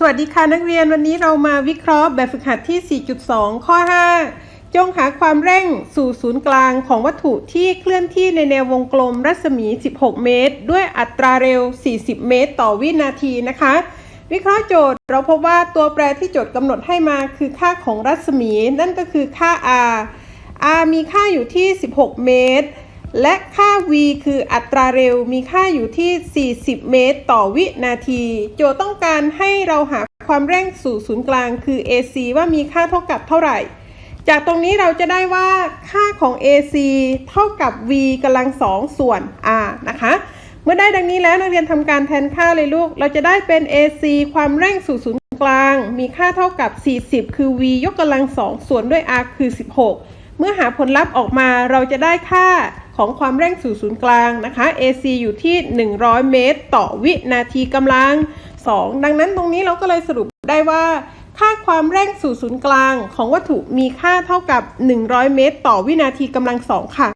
สวัสดีค่ะนักเรียนวันนี้เรามาวิเคราะห์แบบฝึกหัดที่ 4.2 ข้อ 5 จงหาความเร่งสู่ศูนย์กลางของวัตถุที่เคลื่อนที่ในแนววงกลมรัศมี 16 เมตร ด้วยอัตราเร็ว 40 เมตร ต่อวินาทีนะคะ วิเคราะห์โจทย์เราพบว่าตัวแปรที่โจทย์กำหนดให้มาคือค่าของรัศมี นั่นก็คือค่า r r มีค่าอยู่ที่ 16 เมตร และค่า v คืออัตราเร็วมีค่าอยู่ที่ 40 เมตร ต่อวินาที โจทย์ต้องการให้เราหาความเร่งสู่ศูนย์กลางคือ AC ว่ามีค่าเท่ากับเท่าไหร่ จากตรงนี้เราจะได้ว่าค่าของ AC เท่ากับ v กำลังสองส่วน r นะคะ เมื่อได้ดังนี้แล้วนักเรียนทำการแทนค่าเลยลูก เราจะได้เป็น AC ความเร่งสู่ศูนย์กลาง มีค่าเท่ากับ 40 คือ v ยกกำลังสองส่วนด้วย r คือ 16 เมื่อหาผลลัพธ์ออกมาเราจะได้ค่า ของความเร่งสู่ศูนย์กลางนะคะ AC อยู่ที่ 100 เมตร ต่อวินาทีกำลัง 2 ดังนั้นตรงนี้เราก็เลยสรุปได้ว่า ค่าความเร่งสู่ศูนย์กลางของวัตถุมีค่าเท่ากับ 100 เมตร ต่อวินาทีกำลัง 2 ค่ะ